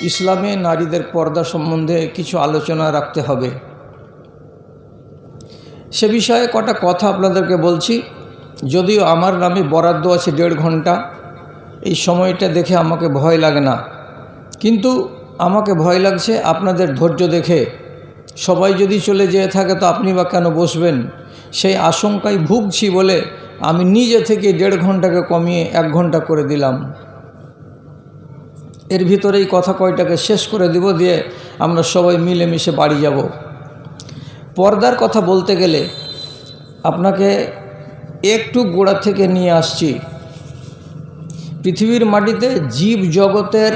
ইসলামে নারীদের পর্দা সম্বন্ধে কিছু আলোচনা রাখতে হবে। সে বিষয়ে কটা কথা আপনাদেরকে বলছি। যদিও আমার নামে বরাদ্দ আছে দেড় ঘণ্টা, এই সময়টা দেখে আমাকে ভয় লাগে না। কিন্তু আমাকে ভয় লাগছে আপনাদের ধৈর্য দেখে। সবাই যদি চলে যেয়ে থাকে তো আপনি বা কেন বসবেন? সেই আশঙ্কায় ভুগছি বলে আমি নিজে থেকে দেড় ঘন্টাকে কমিয়ে এক ঘণ্টা করে দিলাম। এর ভিতরেই কথা কয়টাকে শেষ করে দিব দিয়ে আমরা সবাই মিলেমিশে বাড়ি যাব। পর্দার কথা বলতে গেলে আপনাকে একটু গোড়া থেকে নিয়ে আসছি। পৃথিবীর মাটিতে জীব জগতের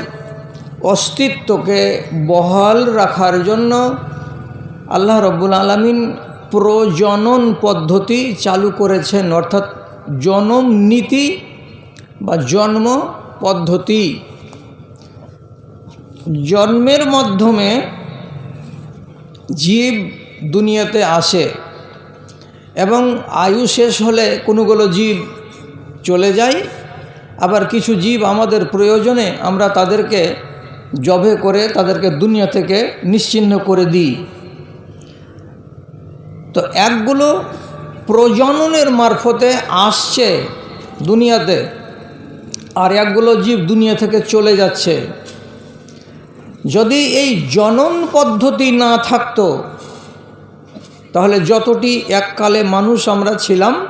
অস্তিত্বকে বহাল রাখার জন্য আল্লাহ রব্বুল আলমিন প্রজনন পদ্ধতি চালু করেছেন, অর্থাৎ জনম নীতি বা জন্ম পদ্ধতি। জন্মের মাধ্যমে জীব দুনিয়াতে আসে এবং আয়ু শেষ হলে কোনোগুলো জীব চলে যায়, আবার কিছু জীব আমাদের প্রয়োজনে আমরা তাদেরকে জবে করে তাদেরকে দুনিয়া থেকে নিশ্চিহ্ন করে দিই। তো একগুলো প্রজননের মারফতে আসছে দুনিয়াতে, আর একগুলো জীব দুনিয়া থেকে চলে যাচ্ছে। যদি এই জনন পদ্ধতি না থাকতো, তাহলে যতটি এককালে মানুষ আমরা ছিলাম,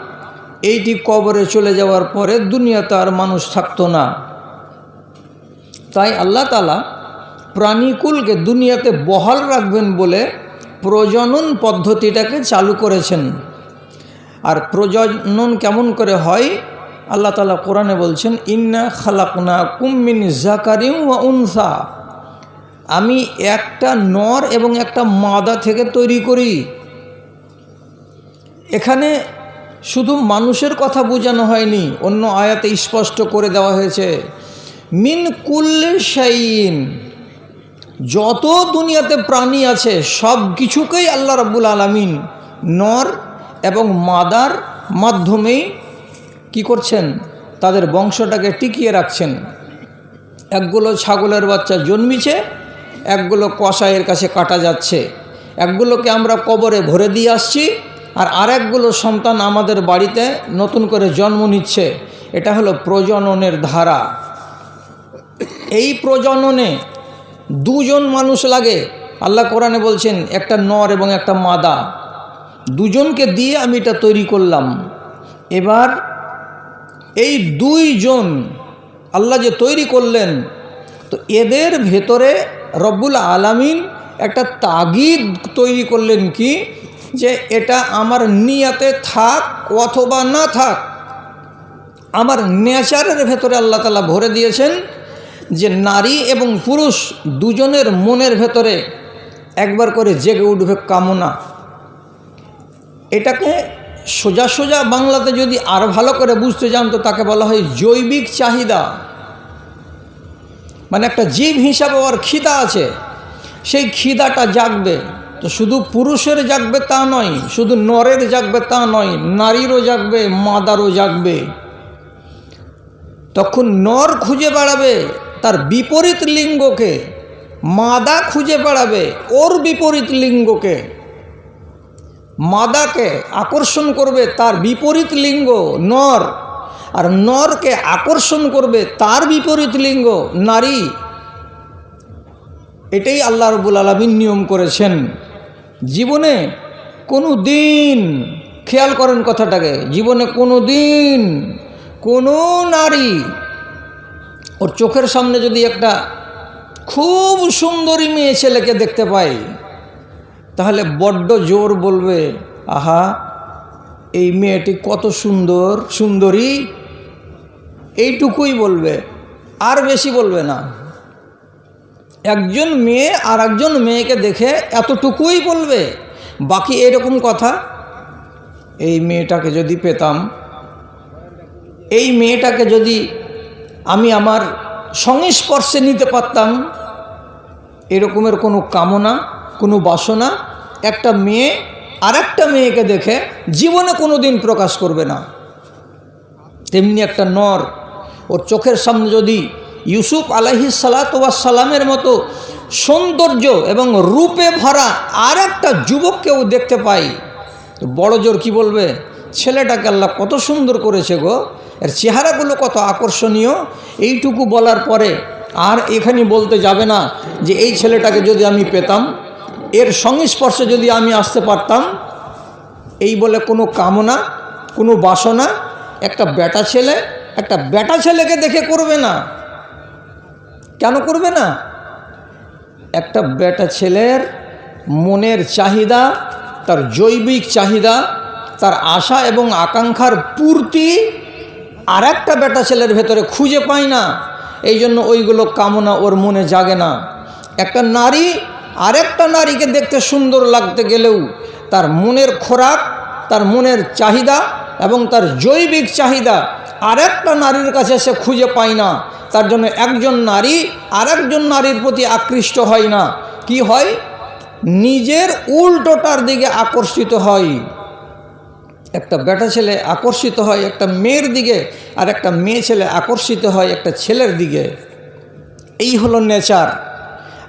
এইটি কবরে চলে যাওয়ার পরে দুনিয়াতে আর মানুষ থাকতো না। তাই আল্লাহ তালা প্রাণীকুলকে দুনিয়াতে বহাল রাখবেন বলে প্রজনন পদ্ধতিটাকে চালু করেছেন। আর প্রজনন কেমন করে হয়? আল্লাহ তালা কোরআনে বলছেন, ইন্না খালাকনা কুম্মিন জাকারিম ওয়া উনসা। আমি একটা নর এবং একটা মাদা থেকে তৈরি করি। এখানে শুধু মানুষের কথা বোঝানো হয়নি, অন্য আয়াতে স্পষ্ট করে দেওয়া হয়েছে। মিন কুল্লে শাইন যত দুনিয়াতে প্রাণী আছে, সব কিছুকেই আল্লাহ রাব্বুল আলমিন নর এবং মাদার মাধ্যমেই কি করছেন? তাদের বংশটাকে টিকিয়ে রাখছেন। একগুলো ছাগলের বাচ্চা জন্মিছে একগুলো কষাইয়ের কাছে কাটা যাচ্ছে। একগুলোকে আমরা কবরে ভরে দিয়ে আসছি আর আরেকগুলো সন্তান আমাদের বাড়িতে নতুন করে জন্ম নিচ্ছে। এটা হলো প্রজননের ধারা। এই প্রজননে দুজন মানুষ লাগে। আল্লাহ কোরআনে বলছেন, একটা নর এবং একটা মাদা। দুজনকে দিয়ে আমি এটা তৈরি করলাম। এবার এই দুইজন আল্লাহ যে তৈরি করলেন, তো এদের ভেতরে রব্বুল আলামিন একটা তাগিদ তৈরি করলেন কি? যে এটা আমার নিয়াতে থাক অথবা না থাক, আমার নেচারের ভেতরে আল্লাহ তালা ভরে দিয়েছেন যে নারী এবং পুরুষ দুজনের মনের ভেতরে একবার করে জেগে উঠবে কামনা। এটাকে সোজা সোজা বাংলাতে যদি আর ভালো করে বুঝতে চান তো তাকে বলা হয় জৈবিক চাহিদা। মানে একটা জীব হিসাবে ওর খিদা আছে, সেই খিদাটা জাগবে। তো শুধু পুরুষের জাগবে তা নয়, শুধু নরের জাগবে তা নয়, নারীরও জাগবে, মাদারও জাগবে। তখন নর খুঁজে বেড়াবে তার বিপরীত লিঙ্গকে, মাদা খুঁজে বেড়াবে ওর বিপরীত লিঙ্গকে। মাদাকে আকর্ষণ করবে তার বিপরীত লিঙ্গ, নর। আর নরকে আকর্ষণ করবে তার বিপরীত লিঙ্গ, নারী। এটাই আল্লাহ রবুল আলমিন নিয়ম করেছেন। জীবনে কোনো দিন, খেয়াল করেন কথাটাকে, জীবনে কোনো দিন কোনো নারী, ওর চোখের সামনে যদি একটা খুব সুন্দরী মেয়ে ছেলেকে দেখতে পাই তাহলে বড্ড জোর বলবে, আহা, এই মেয়েটি কত সুন্দর, সুন্দরী এইটুকুই বলবে, আর বেশি বলবে না। একজন মেয়ে আর একজন মেয়েকে দেখে এতটুকুই বলবে? বাকি এরকম কথা? এই মেয়েটাকে যদি পেতাম, এই মেয়েটাকে যদি আমি আমার সংস্পর্শে নিতে পারতাম, এরকমের কোনো কামনা, কোনো বাসনা একটা মেয়ে আর একটা মেয়েকে দেখে জীবনে কোনো দিন প্রকাশ করবে না। তেমনি একটা নর ওর চোখের সামনে যদি ইউসুফ আলহি সালাতামের মতো সৌন্দর্য এবং রূপে ভরা আর একটা যুবককেও দেখতে পাই বড় জোর কী বলবে? ছেলেটাকে আল্লাহ কত সুন্দর করেছে গো। এর চেহারাগুলো কত আকর্ষণীয়। এইটুকু বলার পরে আর এখানে বলতে যাবে না যে এই ছেলেটাকে যদি আমি পেতাম, এর সংস্পর্শে যদি আমি আসতে পারতাম, এই বলে কোনো কামনা, কোনো বাসনা, একটা বেটা ছেলে একটা বেটা ছেলেকে দেখে করবে না। কেন করবে না? একটা বেটা ছেলের মনের চাহিদা, তার জৈবিক চাহিদা, তার আশা এবং আকাঙ্ক্ষার পূর্তি আর একটা বেটা ছেলের ভেতরে খুঁজে পায় না। এই জন্য ওইগুলো কামনা ওর মনে জাগে না। একটা নারী, আরেকটা নারীকে দেখতে সুন্দর লাগতে গেলেও তার মনের খোরাক, তার মনের চাহিদা এবং তার জৈবিক চাহিদা আরেকটা নারীর কাছে সে খুঁজে পায় না। তার জন্য একজন নারী আরেকজন নারীর প্রতি আকৃষ্ট হয় না। কি হয়? নিজের উল্টোটার দিকে আকর্ষিত হয়। একটা বেটা ছেলে আকর্ষিত হয়, একটা মেয়ের দিকে, আর একটা মেয়ে ছেলে আকর্ষিত হয় একটা ছেলের দিকে। এই হলো নেচার।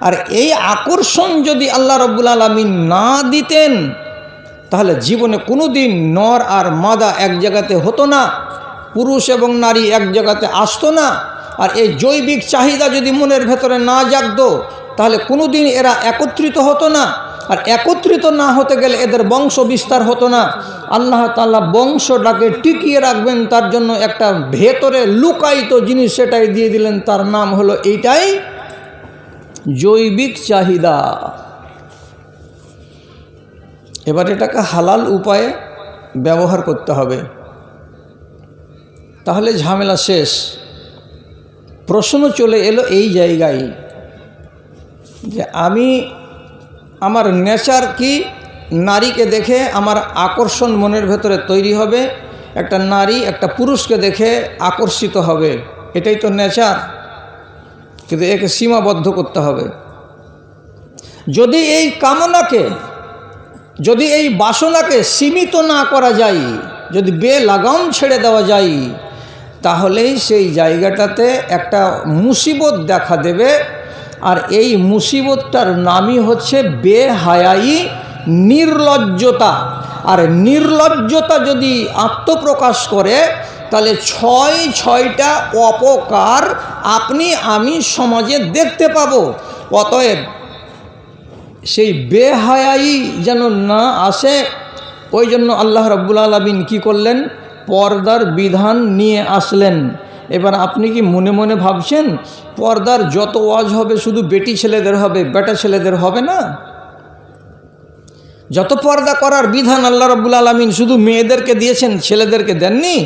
আর এই আকর্ষণ যদি আল্লাহ রব্বুল আলমিন না দিতেন, তাহলে জীবনে কোনো দিন নর আর মাদা এক জায়গাতে হতো না। পুরুষ এবং নারী এক জায়গাতে আসতো না। আর এই জৈবিক চাহিদা যদি মনের ভেতরে না জাগতো, তাহলে কোনো দিন এরা একত্রিত হতো না। আর একত্রিত না হতে গেলে এদের বংশ বিস্তার হতো না। আল্লাহ তাল্লাহ বংশটাকে টিকিয়ে রাখবেন, তার জন্য একটা ভেতরে লুকায়িত জিনিস সেটাই দিয়ে দিলেন। তার নাম হলো এইটাই জৈবিক চাহিদা। এবার এটাকে হালাল উপায়ে ব্যবহার করতে হবে। তাহলে ঝামেলা শেষ। প্রশ্ন চলে এলো এই জায়গায় যে আমি আমার নেচার কি? নারীকে দেখে আমার আকর্ষণ মনের ভেতরে তৈরি হবে, একটা নারী একটা পুরুষকে দেখে আকর্ষিত হবে। এটাই তো নেচার। কিন্তু একে সীমাবদ্ধ করতে হবে। যদি এই কামনাকে, যদি এই বাসনাকে সীমিত না করা যায়, যদি বে লাগাম ছেড়ে দেওয়া যায় তাহলেই সেই জায়গাটাতে একটা মুসিবত দেখা দেবে। আর এই মুসিবতটার নামই হচ্ছে বেহায়াই নির্লজ্জতা। আর নির্লজ্জতা যদি আত্মপ্রকাশ করে, তাহলে ছয় ছয়টা অপকার আপনি, আমি সমাজে দেখতে পাবো। অতএব সেই বেহায়াই যেন না আসে, ওই জন্য আল্লাহ রব্বুল আলমিন কী করলেন? পর্দার বিধান নিয়ে আসলেন। এবার আপনি কি মনে মনে ভাবছেন, পর্দার যত ওয়াজ হবে শুধু বেটি ছেলেদের হবে, বেটা ছেলেদের হবে না? যত পর্দা করার বিধান আল্লাহ রব্বুল আলমিন শুধু মেয়েদেরকে দিয়েছেন, ছেলেদেরকে দেননি?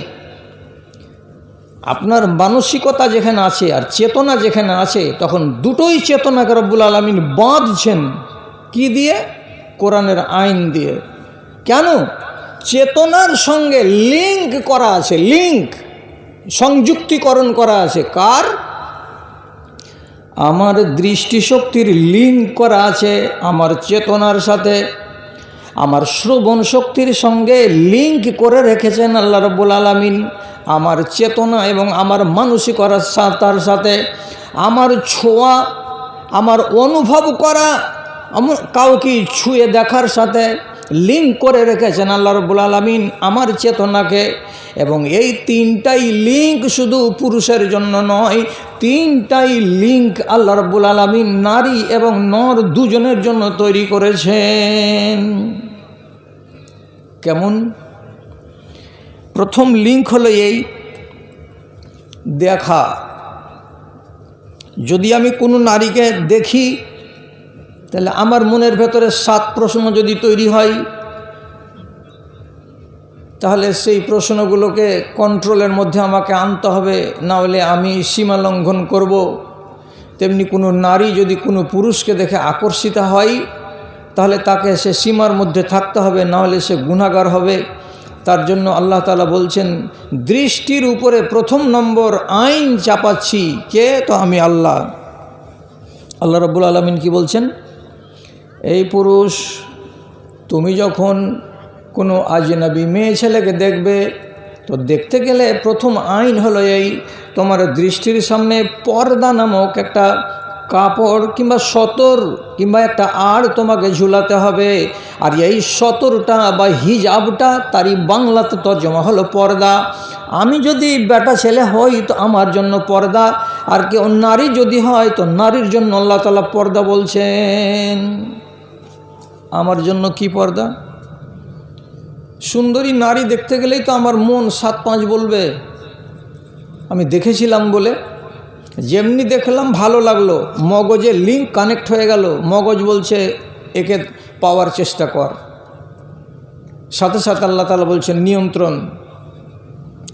আপনার মানসিকতা যেখানে আছে আর চেতনা যেখানে আছে, তখন দুটোই চেতনাকে রব্বুল আলমিন বাঁধছেন। কি দিয়ে? কোরআনের আইন দিয়ে। কেন? চেতনার সঙ্গে লিঙ্ক করা আছে লিঙ্ক সংযুক্তিকরণ করা আছে। কার? আমার দৃষ্টিশক্তির লিঙ্ক করা আছে আমার চেতনার সাথে। আমার শ্রবণ শক্তির সঙ্গে লিঙ্ক করে রেখেছেন আল্লাহ রব্বুল আলমিন। আমার চেতনা এবং আমার মানসিকতার সাথে। আমার ছোঁয়া, আমার অনুভব করা কাউকে ছুঁয়ে দেখার সাথে। লিঙ্ক করে রেখেছেন আল্লাহ রব্বুল আলমিন আমার চেতনাকে। এবং এই তিনটাই লিঙ্ক শুধু পুরুষের জন্য নয়, তিনটাই লিঙ্ক আল্লাহ রব্বুল আলমিন নারী এবং নর দুজনের জন্য তৈরি করেছেন। কেমন? প্রথম লিঙ্ক হলো এই, দেখা। যদি আমি কোনো নারীকে দেখি তাহলে আমার মনের ভেতরে সাত প্রশ্ন যদি তৈরি হয়, তাহলে সেই প্রশ্নগুলোকে কন্ট্রোলের মধ্যে আমাকে আনতে হবে, না হলে আমি সীমা লঙ্ঘন করব। তেমনি কোনো নারী যদি কোনো পুরুষকে দেখে আকর্ষিত হয়, তাহলে তাকে সে সীমার মধ্যে থাকতে হবে, না হলে সে গুণাগার হবে। তার জন্য আল্লাহ তালা বলছেন, দৃষ্টির উপরে প্রথম নম্বর আইন চাপাচ্ছি, কে? তো আমি আল্লাহ। আল্লাহ রব্বুল আলমিন কি বলছেন? এই পুরুষ, তুমি যখন কোনো আজনবী মেয়ে ছেলেকে দেখবে, তো দেখতে গেলে প্রথম আইন হলো এই তোমার দৃষ্টির সামনে পর্দা নামক একটা কাপড় কিংবা সতর কিংবা একটা আড় তোমাকে ঝুলাতে হবে। আর এই সতরটা বা হিজাবটা তারই বাংলাতে তর্জমা হলো পর্দা। আমি যদি বেটা ছেলে হই তো আমার জন্য পর্দা, আর কেউ নারী যদি হয় তো নারীর জন্য আল্লাহ তালা পর্দা বলছেন। আমার জন্য কি পর্দা? সুন্দরী নারী দেখতে গেলেই তো আমার মন সাত পাঁচ বলবে। আমি দেখেছিলাম বলে। যেমনি দেখলাম, ভালো লাগল। মগজে লিঙ্ক কানেক্ট হয়ে গেল। মগজ বলছে, একে পাওয়ার চেষ্টা কর। সাথে সাথে আল্লাহ তালা বলছেন, নিয়ন্ত্রণ।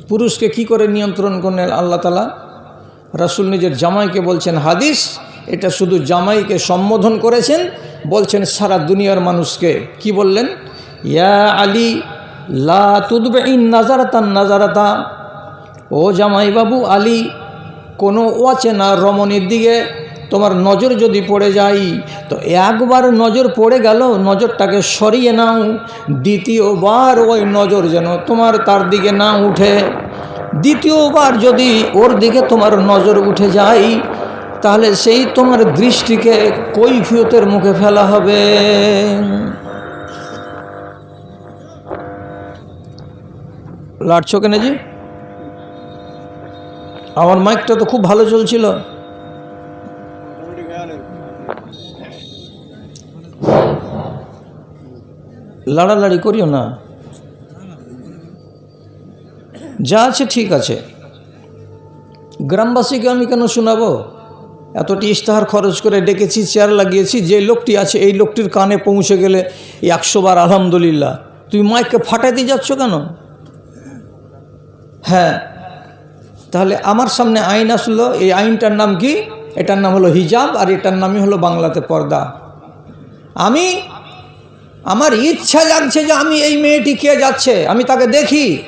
পুরুষকে কি করে নিয়ন্ত্রণ করলেন আল্লাহ তালা রাসুল নিজের জামাইকে বলছেন, হাদিস, এটা শুধু জামাইকে সম্বোধন করেছেন বলছেন সারা দুনিয়ার মানুষকে। কি বললেন? ইয়া আলী, লা তুদবে ইন নাজারাতান নাজারাতা ও জামাইবাবু আলী, কোনো অচেনা রমণীর দিকে তোমার নজর যদি পড়ে যায়, তো একবার নজর পড়ে গেল, নজরটাকে সরিয়ে নাও। দ্বিতীয়বার ওই নজর যেন তোমার তার দিকে না উঠে। দ্বিতীয়বার যদি ওর দিকে তোমার নজর উঠে যায় তাহলে সেই তোমার দৃষ্টিকে কৈফিয়তের মুখে ফেলা হবে। লাটছ কেন জি আমার মাইকটা তো খুব ভালো চলছিল। লাড়ালাড়ি করিও না। যা আছে ঠিক আছে। গ্রামবাসীকে আমি কেন শোনাবো? এতটি ইশতেহার খরচ করে ডেকেছি, চেয়ার লাগিয়েছি, যে লোকটি আছে, এই লোকটির কানে পৌঁছে গেলে একশো বার আলহামদুলিল্লাহ। তুমি মাইককে ফাটাইতে যাচ্ছ কেন? হ্যাঁ। তাহলে আমার সামনে আইন আসলো, এই আইনটার নাম কি? এটার নাম হলো হিজাব আর এটার নামই হলো বাংলাতে পর্দা। আমি, আমার ইচ্ছা জাগছে যে আমি এই মেয়েটি কে যাচ্ছে, আমি তাকে দেখি।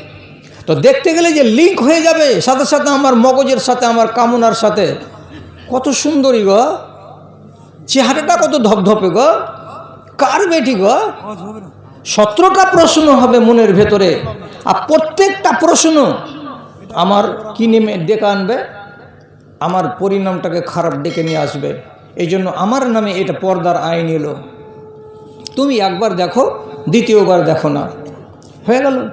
তো দেখতে গেলে যে লিঙ্ক হয়ে যাবে, সাথে সাথে আমার মগজের সাথে, আমার কামনার সাথে। কত সুন্দরী গো। চেহারাটা কত ধপধপে গো। কার বেটি গো। সতেরোটা প্রশ্ন হবে মনের ভেতরে। আর প্রত্যেকটা প্রশ্ন আমার কি নেমে ডেকে আনবে? আমার পরিণামটাকে খারাপ ডেকে নিয়ে আসবে। এই জন্য আমার নামে এটা পর্দার আইন এলো। তুমি একবার দেখো, দ্বিতীয়বার দেখো না। হয়ে গেল।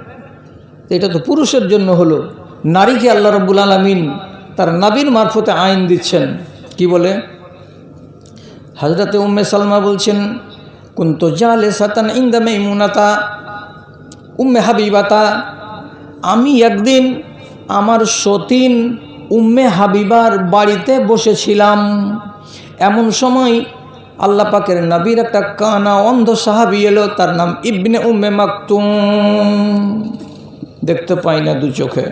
এটা তো পুরুষের জন্য হলো। নারীকে আল্লাহ রব্বুল আলমিন তার নাবির মারফতে আইন দিচ্ছেন। কি বলে? হজরতে উম্মে সালমা বলছেন, কুন্ত জালে সাতান ইন্দামে ইমুনাতা উম্মে হাবিবাতা, আমি একদিন আমার সতীন উম্মে হাবিবার বাড়িতে বসেছিলাম। এমন সময় আল্লাহ পাকের নবীর একটা কানা অন্ধ সাহাবি এলো, তার নাম ইবনে উম্মে মাকতুম। দেখতে পাই না দু চোখে।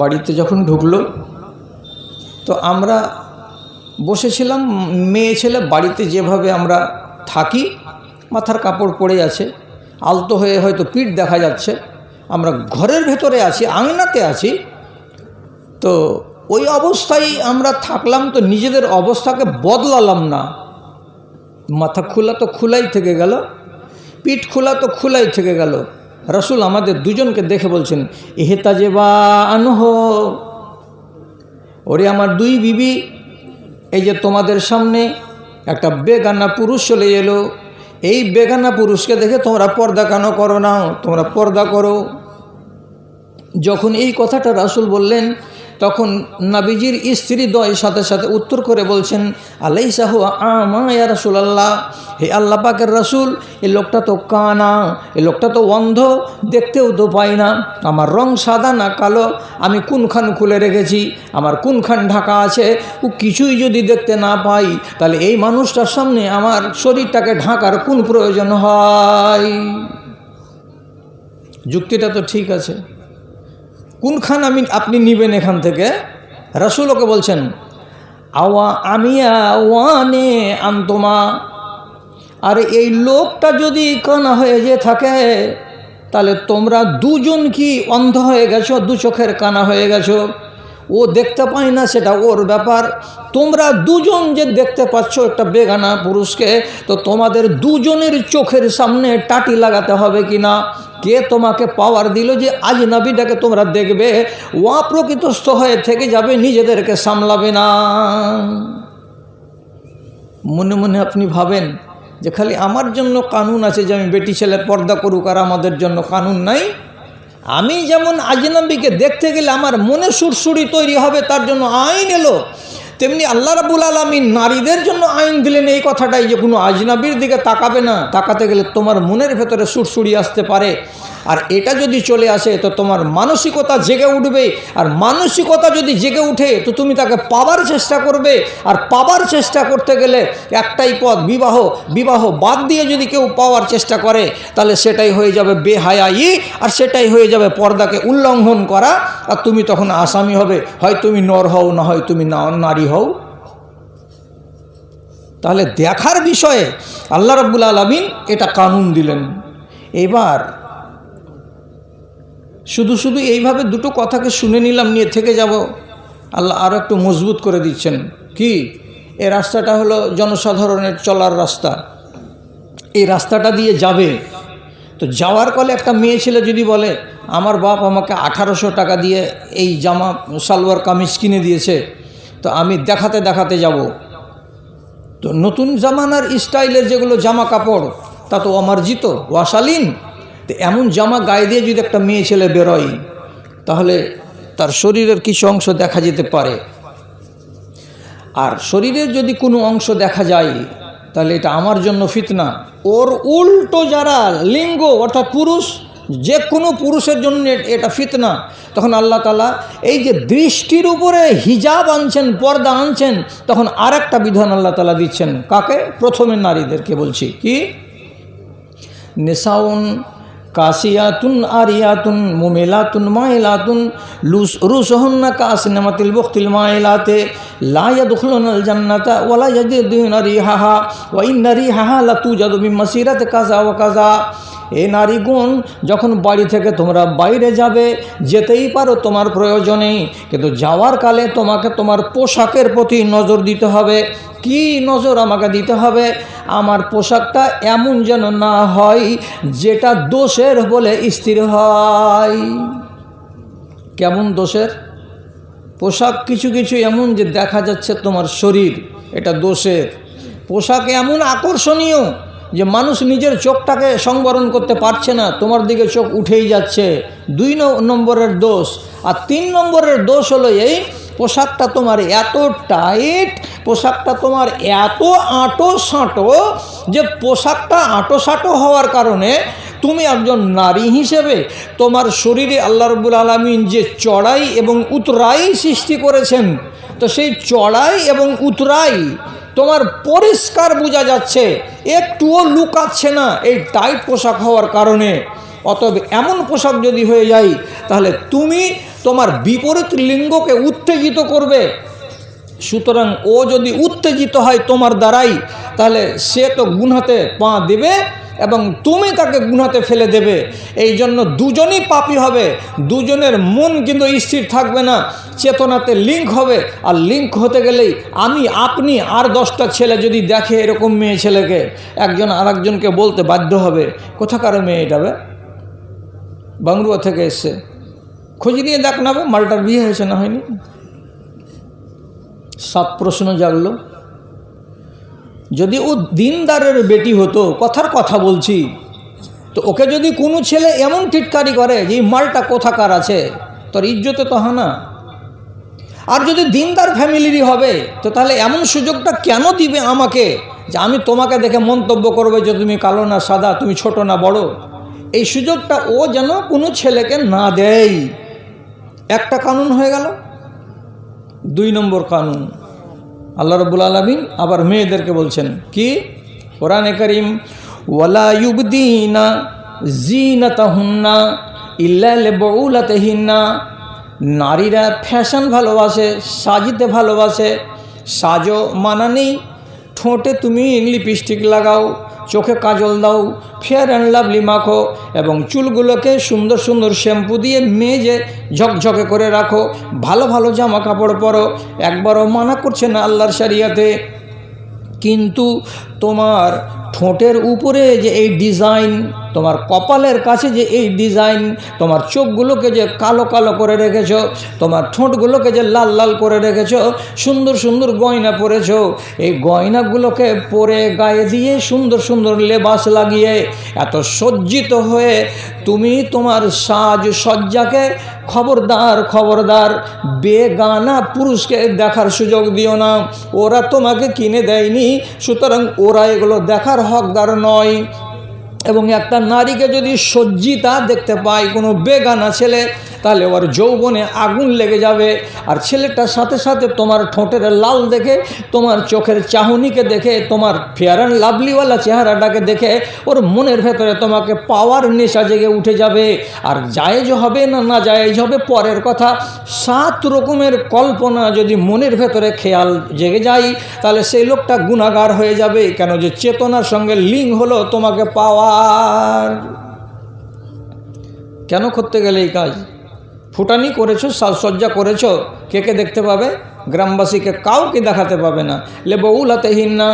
বাড়িতে যখন ঢুকলো, তো আমরা বসেছিলাম, মেয়ে ছেলে বাড়িতে যেভাবে আমরা থাকি, মাথার কাপড় পরে আছে, আলতো হয়ে হয়তো পিঠ দেখা যাচ্ছে, আমরা ঘরের ভেতরে আছি, আঙনাতে আছি, তো ওই অবস্থায় আমরা থাকলাম, তো নিজেদের অবস্থাকে বদলালাম না। মাথা খোলা তো খোলাই থেকে গেল, পিঠ খোলা তো খোলাই থেকে গেল। রসুল আমাদের দুজনকে দেখে বলছেন এহেতাজে বা আনহ। ওরে আমার দুই বিবি, এই যে তোমাদের সামনে একটা বেগানা পুরুষ চলে এলো, এই বেগানা পুরুষকে দেখে তোমরা পর্দা কেন করো না তোমরা পর্দা করো। যখন এই কথাটা রাসুল বললেন তখন নাবিজির স্ত্রী দয় সাথে সাথে উত্তর করে বলছেন আলাই সাহু আমা রাসুল আল্লাহ হে আল্লাহ পাকের রাসুল এই লোকটা তো কানা এই লোকটা তো অন্ধ, দেখতেও তো পাই না। আমার রং সাদা না কালো, আমি কোনখান খুলে রেখেছি? আমার কোনখান ঢাকা আছে? ও কিছুই যদি দেখতে না পাই, তাহলে এই মানুষটার সামনে আমার শরীরটাকে ঢাকার কোন প্রয়োজন হয়? যুক্তিটা তো ঠিক আছে। কোনখান আমি, আপনি নিবেন এখান থেকে? রসুলকে বলছেন, আওয়া আমিয়া ওয়ানে আন্তমা। আর এই লোকটা যদি কানা হয়ে যে থাকে, তাহলে তোমরা দুজন কি অন্ধ হয়ে গেছো, দু চোখের কানা হয়ে গেছো? ও দেখতে পায় না, সেটা ওর ব্যাপার। তোমরা দুজন যে দেখতে পাচ্ছ, একটা বেগানা পুরুষকে, তো তোমাদের দুজনের চোখের সামনে টাটি লাগাতে হবে কি না কে তোমাকে পাওয়ার দিল যে আজ নবীটাকে তোমরা দেখবে? ও প্রকৃতস্থ হয়ে থেকে যাবে, নিজেদেরকে সামলাবে না। মনে মনে আপনি ভাবেন যে খালি আমার জন্য কানুন আছে যে আমি বেটি ছেলে পর্দা করুক আর আমাদের জন্য কানুন নাই? আমি যেমন আজনবীকে দেখতে গেলে আমার মনে সুরসুরি তৈরি হবে, তার জন্য আইন এলো। তেমনি আল্লাহ রাবুল আলমিন নারীদের জন্য আইন দিলেন এই কথাটাই যে কোনো আজনাবির দিকে তাকাবে না। তাকাতে গেলে তোমার মনের ভেতরে সুরসুরি আসতে পারে। আর এটা যদি চলে আসে, তো তোমার মানসিকতা জেগে উঠবে। আর মানসিকতা যদি জেগে উঠে, তো তুমি তাকে পাবার চেষ্টা করবে। আর পাবার চেষ্টা করতে গেলে একটাই পথ, বিবাহ। বিবাহ বাদ দিয়ে যদি কেউ পাওয়ার চেষ্টা করে, তাহলে সেটাই হয়ে যাবে বেহায়াই আর সেটাই হয়ে যাবে পর্দাকে উল্লঙ্ঘন করা। আর তুমি তখন আসামি হবে, হয় তুমি নর হও, না হয় তুমি নারী হও। তাহলে দেখার বিষয়ে আল্লাহ রব্বুল আলমিন এটা কানুন দিলেন। এবার শুধু শুধু এইভাবে দুটো কথাকে শুনে নিলাম, নিয়ে থেকে যাব। আল্লাহ আরও একটু মজবুত করে দিচ্ছেন। কি? এই রাস্তাটা হলো জনসাধারণের চলার রাস্তা। এই রাস্তাটা দিয়ে যাবে। তো যাওয়ার কলে একটা মেয়ে ছেলে যদি বলে, আমার বাপ আমাকে আঠারোশো টাকা দিয়ে এই জামা, সালোয়ার, কামিজ কিনে দিয়েছে, তো আমি দেখাতে দেখাতে যাব। তো নতুন জামানার স্টাইলের যেগুলো জামা কাপড় তা তো অমার্জিত, ওয়াশালীন। তো এমন জামা গায়ে দিয়ে যদি একটা মেয়ে ছেলে বেরোয়, তাহলে তার শরীরের কিছু অংশ দেখা যেতে পারে। আর শরীরের যদি কোনো অংশ দেখা যায়, তাহলে এটা আমার জন্য ফিতনা। ওর উল্টো যারা লিঙ্গ অর্থাৎ পুরুষ, যে কোনো পুরুষের জন্য এটা ফিতনা। তখন আল্লাহ তালা এই যে দৃষ্টির উপরে হিজাব আনছেন, পর্দা আনছেন, তখন আর একটা বিধান আল্লাহ তালা দিচ্ছেন। কাকে? প্রথমে নারীদেরকে বলছি। কি? নেশাউন কাসিয়াতুন আরিয়াতুন মুমেলাতুন মাইলাতুন লুস রুসহন্না কাসিনামাতিল বখতিল মাইলাতে লা ইয়াদখুলুন আল জান্নাতা ওয়ালা ইয়াজিদুনা রিহাহা ওয়া ইন্না রিহাহা লাতুজাদু মিন মাসিরাতি কাযা ওয়া কাযা। এ নারীগুণ, যখন বাড়ি থেকে তোমরা বাইরে যাবে, যেতেই পারো তোমার প্রয়োজনেই, কিন্তু যাওয়ার কালে তোমাকে তোমার পোশাকের প্রতি নজর দিতে হবে। কি নজর আমাকে দিতে হবে? আমার পোশাকটা এমন যেন না হয় যেটা দোষের বলে স্থির হয়। কেমন দোষের? পোশাক কিছু কিছু এমন যে দেখা যাচ্ছে তোমার শরীর, এটা দোষের। পোশাক এমন আকর্ষণীয় যে মানুষ নিজের চোখটাকে সংবরণ করতে পারছে না, তোমার দিকে চোখ উঠেই যাচ্ছে। দুই নম্বরের দোষ। আর তিন নম্বরের দোষ হলো এই পোশাকটা তোমার এত টাইট, পোশাকটা তোমার এত আঁটো সাঁটো যে পোশাকটা আঁটো সাঁটো হওয়ার কারণে তুমি একজন নারী হিসেবে তোমার শরীরে আল্লাহ রবুল আলমিন যে চড়াই এবং উতরাই সৃষ্টি করেছেন, তো সেই চড়াই এবং উতরাই তোমার পরিষ্কার বোঝা যাচ্ছে, একটুও লুকাচ্ছে না এই টাইট পোশাক হওয়ার কারণে। অতএব এমন পোশাক যদি হয়ে যায়, তাহলে তুমি তোমার বিপরীত লিঙ্গকে উত্তেজিত করবে। সুতরাং ও যদি উত্তেজিত হয় তোমার দ্বারাই, তাহলে সে তো গুনহাতে পা দেবে এবং তুমি তাকে গুনাতে ফেলে দেবে। এই জন্য দুজনই পাপি হবে, দুজনের মন কিন্তু স্থির থাকবে না, চেতনাতে লিঙ্ক হবে। আর লিঙ্ক হতে গেলেই আমি, আপনি আর দশটা ছেলে যদি দেখে এরকম মেয়ে ছেলেকে, একজন আর একজনকে বলতে বাধ্য হবে। কোথাকার মেয়ে এটাবে বাংলুয়া থেকে এসছে খোঁজ নিয়ে দেখ না মালটার বিয়ে হয়েছে না হয়নি। সাত প্রশ্ন জাগলো। যদি ও দিনদারের বেটি হতো, কথার কথা বলছি, তো ওকে যদি কোনো ছেলে এমন টিটকারি করে যে মালটা কোথাকার আছে, তোর ইজ্জতে তো হানা। আর যদি দিনদার ফ্যামিলিরই হবে, তো তাহলে এমন সুযোগটা কেন দিবে আমাকে যে আমি তোমাকে দেখে মন্তব্য করবে যে তুমি কালো না সাদা, তুমি ছোট না বড়? এই সুযোগটা ও যেন কোনো ছেলেকে না দেয়। একটা কানুন হয়ে গেল। দুই নম্বর কানুন। আল্লাহ রবুল আলমিন আবার মেয়েদেরকে বলছেন, কি? কোরআনে করিম, ওয়ালা নারীরা ফ্যাশন ভালোবাসে, সাজিতে ভালোবাসে, সাজো মানা নেই। ঠোঁটে তুমি লিপস্টিক লাগাও চোখে কাজল দাও ফেয়ার অ্যান্ড লাভলি মাখো এবং চুলগুলোকে সুন্দর সুন্দর শ্যাম্পু দিয়ে মেজে ঝকঝকে করে রাখো। ভালো ভালো জামা কাপড় পরো, একবারও মানা করছে না আল্লাহর সারিয়াতে কিন্তু তোমার ঠোঁটের উপরে যে এই ডিজাইন তোমার কপালের কাছে যে এই ডিজাইন তোমার চোখগুলোকে যে কালো কালো করে রেখেছো, তোমার ঠোঁটগুলোকে যে লাল লাল করে রেখেছো, সুন্দর সুন্দর গয়না পরেছো, এই গয়নাগুলোকে পরে গায়ে দিয়ে সুন্দর সুন্দর লেবাস লাগিয়ে এত সজ্জিত হয়ে তুমি তোমার সাজ সজ্জাকে খবরদার খবরদার, বেগানা পুরুষকে দেখার সুযোগ দিও না। ওরা তোমাকে কিনে দেয়নি, সুতরাং ওরা এগুলো দেখার হকদার নয়। এবং একটা নারীকে যদি সজ্জিতা দেখতে পায়, কোনো বেগানা ছেলে, তাহলে ওর যৌবনে আগুন লেগে যাবে। আর ছেলেটার সাথে সাথে তোমার ঠোঁটের লাল দেখে, তোমার চোখের চাহনিকে দেখে, তোমার ফেয়ার অ্যান্ড লাভলিওয়ালা চেহারাটাকে দেখে, ওর মনের ভেতরে তোমাকে পাওয়ার নেশা জেগে উঠে যাবে। আর জায়েজ হবে না না জায়েজ হবে, পরের কথা, সাত রকমের কল্পনা যদি মনের ভেতরে খেয়াল জেগে যায়, তাহলে সেই লোকটা গুণাগার হয়ে যাবে। কেন যে চেতনার সঙ্গে লিঙ্ক হলো তোমাকে পাওয়ার কেন করতে গেলে এই কাজ? ফুটানি করেছ সাজসজ্জা করেছ কে কে দেখতে পাবে? গ্রামবাসীকে কাউকে দেখাতে পাবে না। লে বউলাতে হিন্না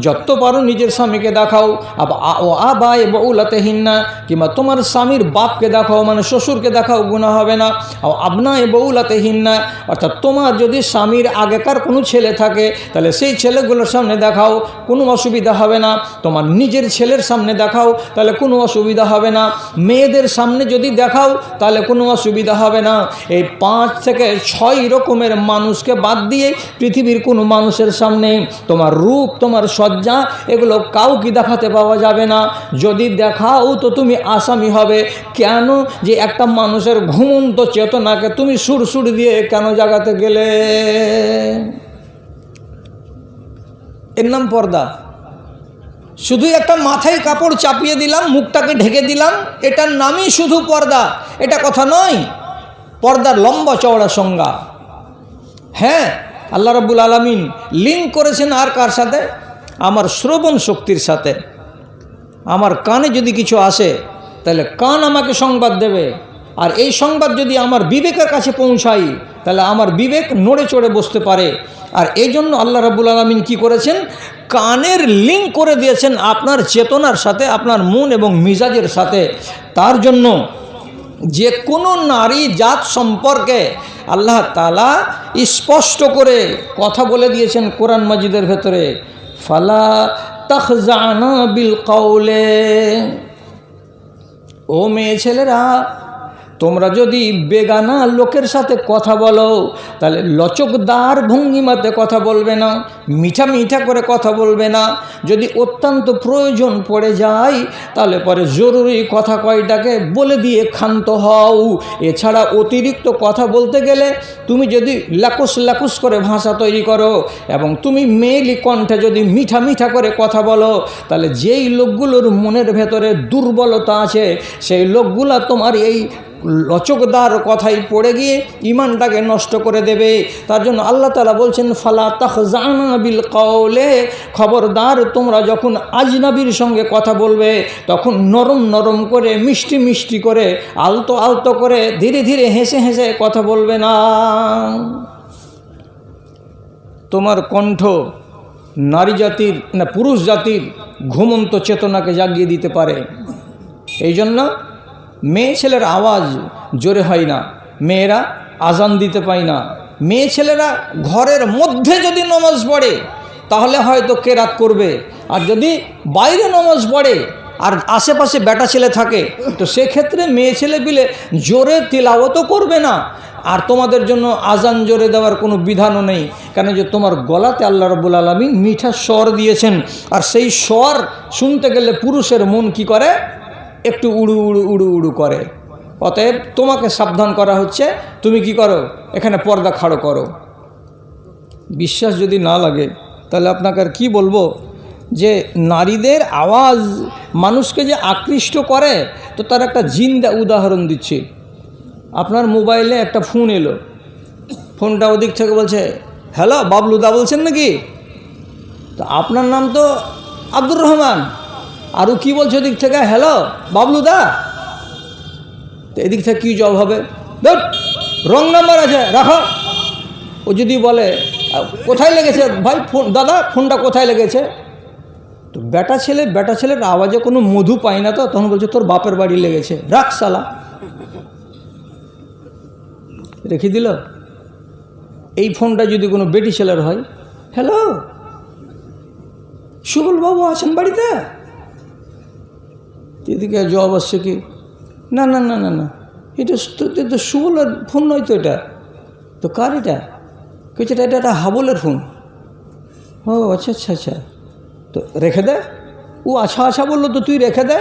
যত পারো নিজের স্বামীকে দেখাও। আব ও আবায় বউলাতে হিন্না কিংবা তোমার স্বামীর বাপকে দেখাও মানে শ্বশুরকে দেখাও গুণা হবে না। ও আপনায় বউলাতে হিন্না অর্থাৎ তোমার যদি স্বামীর আগেকার কোনো ছেলে থাকে, তাহলে সেই ছেলেগুলোর সামনে দেখাও, কোনো অসুবিধা হবে না। তোমার নিজের ছেলের সামনে দেখাও, তাহলে কোনো অসুবিধা হবে না। মেয়েদের সামনে যদি দেখাও, তাহলে কোনো অসুবিধা হবে না। এই পাঁচ থেকে ছয় রকমের মানুষকে বাদ দিয়ে পৃথিবীর কোনো মানুষের সামনে তোমার রূপ, তোমার সজ্জা এগুলো কাউকে দেখাতে পাওয়া যাবে না। যদি দেখাও তো তুমি আসামি হবে। কেন যে একটা মানুষের ঘুমন্ত চেতনাকে তুমি সুর সুর দিয়ে কেন জাগাতে গেলে? এর নাম পর্দা। শুধু একটা মাথায় কাপড় চাপিয়ে দিলাম, মুখটাকে ঢেকে দিলাম, এটার নামই শুধু পর্দা। এটা কথা নয়, পর্দার লম্বা চওড়া সংজ্ঞা। হ্যাঁ আল্লাহ রাব্বুল আলমিন লিঙ্ক করেছেন আর কার সাথে? আমার শ্রবণ শক্তির সাথে। আমার কানে যদি কিছু আসে, তাহলে কান আমাকে সংবাদ দেবে। আর এই সংবাদ যদি আমার বিবেকের কাছে পৌঁছাই তাহলে আমার বিবেক নড়ে চড়ে বসতে পারে। আর এই জন্য আল্লাহ রাবুল আলমিন কী করেছেন? কানের লিঙ্ক করে দিয়েছেন আপনার চেতনার সাথে, আপনার মন এবং মিজাজের সাথে। তার জন্য যে কোনো নারী জাত সম্পর্কে আল্লাহ তালা স্পষ্ট করে কথা বলে দিয়েছেন কোরআন মাজিদের ভেতরে, ফালা তখজানা বিল কৌলে ও মেয়ে ছেলেরা তোমরা যদি বেগানা লোকের সাথে কথা বলো, তাহলে লচকদার ভঙ্গিমাতে কথা বলবে না, মিঠা মিঠা করে কথা বলবে না। যদি অত্যন্ত প্রয়োজন পড়ে যায়, তাহলে পরে জরুরি কথা কয়টাকে বলে দিয়ে ক্ষান্ত হও। এছাড়া অতিরিক্ত কথা বলতে গেলে তুমি যদি লাকুস লাকুস করে ভাষা তৈরি করো, এবং তুমি মেয়েলি কণ্ঠে যদি মিঠা মিঠা করে কথা বলো, তাহলে যেই লোকগুলোর মনের ভেতরে দুর্বলতা আছে, সেই লোকগুলা তোমার এই লচকদার কথাই পড়ে গিয়ে ইমানটাকে নষ্ট করে দেবে। তার জন্য আল্লাহ তালা বলছেন, ফালা তাহজানা বিল কওলে। খবরদার তোমরা যখন আজনাবির সঙ্গে কথা বলবে, তখন নরম নরম করে, মিষ্টি মিষ্টি করে, আলতো আলতো করে, ধীরে ধীরে হেসে হেসে কথা বলবে না। তোমার কণ্ঠ নারী জাতির, না, পুরুষ জাতির ঘুমন্ত চেতনাকে জাগিয়ে দিতে পারে। এই জন্য মেয়ে ছেলের আওয়াজ জোরে হয় না, মেয়েরা আজান দিতে পায় না। মেয়ে ছেলেরা ঘরের মধ্যে যদি নমাজ পড়ে, তাহলে হয়তো কেরাত করবে? আর যদি বাইরে নমাজ পড়ে আর আশেপাশে বেটা ছেলে থাকে, তো সেক্ষেত্রে মেয়ে ছেলে বিলে জোরে তিলাওয়াতও করবে না। আর তোমাদের জন্য আজান জোরে দেওয়ার কোনো বিধানও নেই, কেন যে তোমার গলাতে আল্লাহ রবুল আলমী মিঠা স্বর দিয়েছেন। আর সেই স্বর শুনতে গেলে পুরুষের মন কি করে? একটু উড়ু উড়ু উড়ু উড়ু করে। অতএব তোমাকে সাবধান করা হচ্ছে। তুমি কি করো? এখানে পর্দা খাড়ো করো। বিশ্বাস যদি না লাগে, তাহলে আপনাকে আর কী বলব? যে নারীদের আওয়াজ মানুষকে যে আকৃষ্ট করে, তো তার একটা জিন্দা উদাহরণ দিচ্ছি। আপনার মোবাইলে একটা ফোন এলো। ফোনটা ওদিক থেকে বলছে, হ্যালো বাবলুদা বলছেন নাকি? তো আপনার নাম তো আব্দুর রহমান। আরও কি বলছে ওদিক থেকে? হ্যালো বাবলুদা? তো এদিক থেকে কী জব হবে? রং নাম্বার আছে, রাখো। ও যদি বলে কোথায় লেগেছে? ভাই, ফোন, দাদা, ফোনটা কোথায় লেগেছে? তো বেটা ছেলে, বেটা ছেলের আওয়াজে কোনো মধু পায় না তো, তখন বলছে, তোর বাপের বাড়ি লেগেছে, রাখ সালা রেখে দিল। এই ফোনটা যদি কোনো বেটি ছেলের হয় হ্যালো সুবল বাবু আছেন বাড়িতে? এদিকে জবাব আসছে কি? না না না না না। এটা তো- সুবলের ফোন নয় তো এটা। তো কার এটা? কেছে এটা এটা হাবলের ফোন। ও আচ্ছা আচ্ছা আচ্ছা। তো রেখে দে। ও আচ্ছা আচ্ছা বলল তো তুই রেখে দে।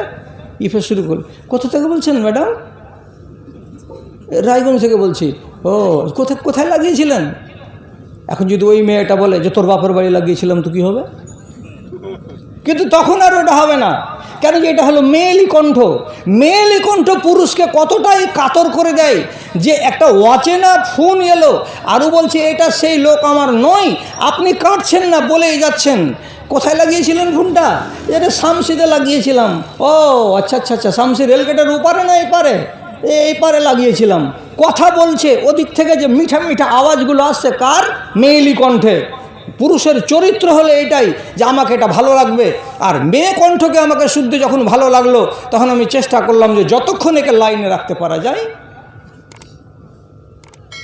ইফে শুরু করল। কোথা থেকে বলছেন ম্যাডাম? রায়গঞ্জ থেকে বলছি। ও কোথায় কোথায় লাগিয়েছিলেন? এখন যদি ওই মেয়েটা বলে যে তোর বাপের বাড়ি লাগিয়েছিলাম তো কী হবে? কিন্তু তখন আর ওটা হবে না। কেন যে এটা হলো মেয়েলি কণ্ঠ। মেয়েলি কণ্ঠ পুরুষকে কতটাই কাতর করে দেয় যে একটা অচেনা ফোন এলো আরও বলছে, এটা সেই লোক আমার নয়, আপনি কাটছেন না, বলেই যাচ্ছেন। কোথায় লাগিয়েছিলেন ফোনটা? এটা শামসিতে লাগিয়েছিলাম। ও আচ্ছা আচ্ছা আচ্ছা শামসি রেলগেটের ওপারে না এপারে? এই পারে লাগিয়েছিলাম। কথা বলছে, ওদিক থেকে যে মিঠা মিঠা আওয়াজগুলো আসছে, কার? মেয়েলি কণ্ঠে। পুরুষের চরিত্র হলে এটাই যে আমাকে এটা ভালো লাগবে। আর মেয়ে কণ্ঠকে আমাকে শুদ্ধ যখন ভালো লাগল, তখন আমি চেষ্টা করলাম যে যতক্ষণ একে লাইনে রাখতে পারা যায়।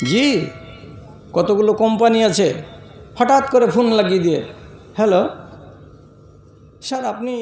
জি, কতগুলো কোম্পানি আছে? হঠাৎ করে ফোন লাগিয়ে দিয়ে, হ্যালো, স্যার, আপনি